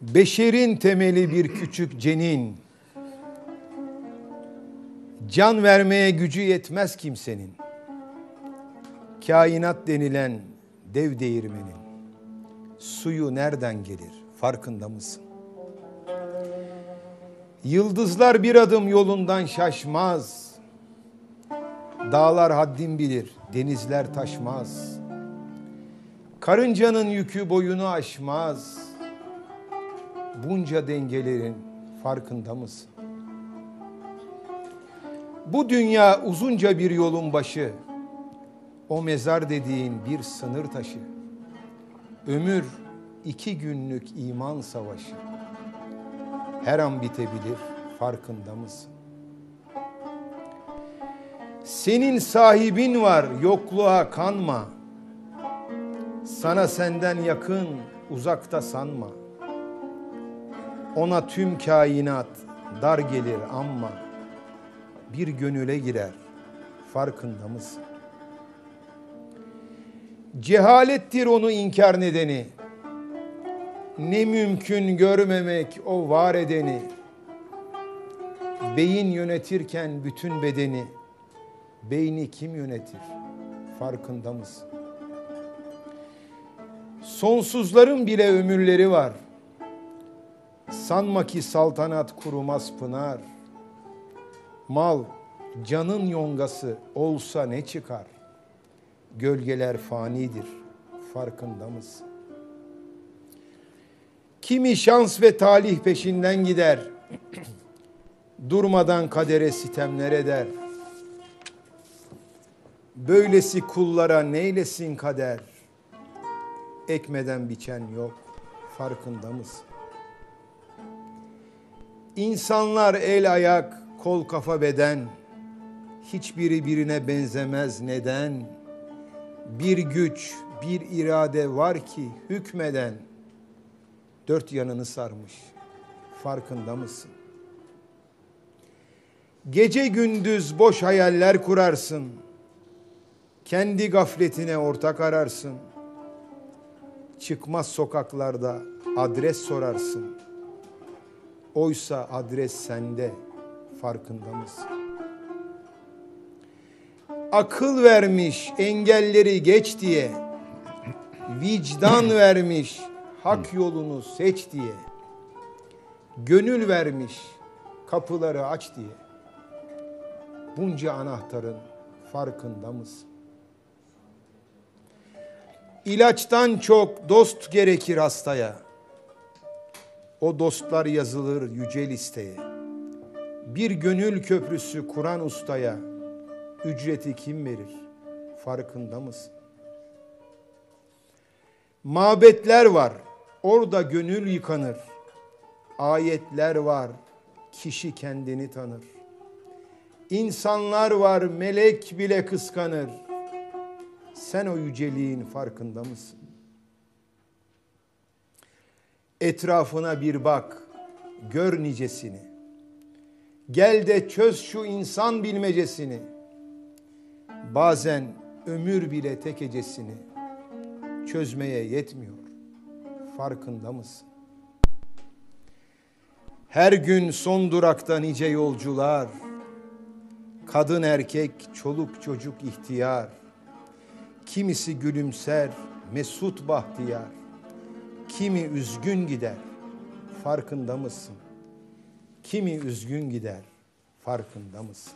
Beşerin temeli bir küçük cenin. Can vermeye gücü yetmez kimsenin. Kainat denilen dev değirmenin suyu nereden gelir farkında mısın? Yıldızlar bir adım yolundan şaşmaz. Dağlar haddin bilir, denizler taşmaz. Karıncanın yükü boyunu aşmaz. Bunca dengelerin farkında mısın? Bu dünya uzunca bir yolun başı. O mezar dediğin bir sınır taşı. Ömür iki günlük iman savaşı. Her an bitebilir farkında mısın? Senin sahibin var yokluğa kanma. Sana senden yakın uzakta sanma. Ona tüm kainat dar gelir ama bir gönüle girer farkında mısın? Cehalettir onu inkar nedeni. Ne mümkün görmemek o var edeni. Beyin yönetirken bütün bedeni, beyni kim yönetir? Farkında mısın? Sonsuzların bile ömürleri var. Sanma ki saltanat kurumaz pınar. Mal, canın yongası olsa ne çıkar? Gölgeler fanidir, farkında mısın? Kimi şans ve talih peşinden gider. Durmadan kadere sitemler eder. Böylesi kullara neylesin kader? Ekmeden biçen yok, farkında mısın? İnsanlar el ayak, kol kafa beden, hiçbiri birine benzemez. Neden? Bir güç, bir irade var ki hükmeden, dört yanını sarmış, farkında mısın? Gece gündüz boş hayaller kurarsın, kendi gafletine ortak ararsın, çıkmaz sokaklarda adres sorarsın, oysa adres sende, farkında mısın? Akıl vermiş engelleri geç diye, vicdan vermiş hak yolunu seç diye, gönül vermiş kapıları aç diye, bunca anahtarın farkında mısın? İlaçtan çok dost gerekir hastaya. O dostlar yazılır yüce listeye. Bir gönül köprüsü kuran ustaya ücreti kim verir? Farkında mısın? Mabetler var. Orada gönül yıkanır. Ayetler var. Kişi kendini tanır. İnsanlar var. Melek bile kıskanır. Sen o yüceliğin farkında mısın? Etrafına bir bak. Gör nicesini. Gel de çöz şu insan bilmecesini. Bazen ömür bile tek ecesini çözmeye yetmiyor. Farkında mısın? Her gün son durakta nice yolcular, kadın erkek, çoluk çocuk ihtiyar, kimisi gülümser, mesut bahtiyar, kimi üzgün gider, farkında mısın? Kimi üzgün gider, farkında mısın?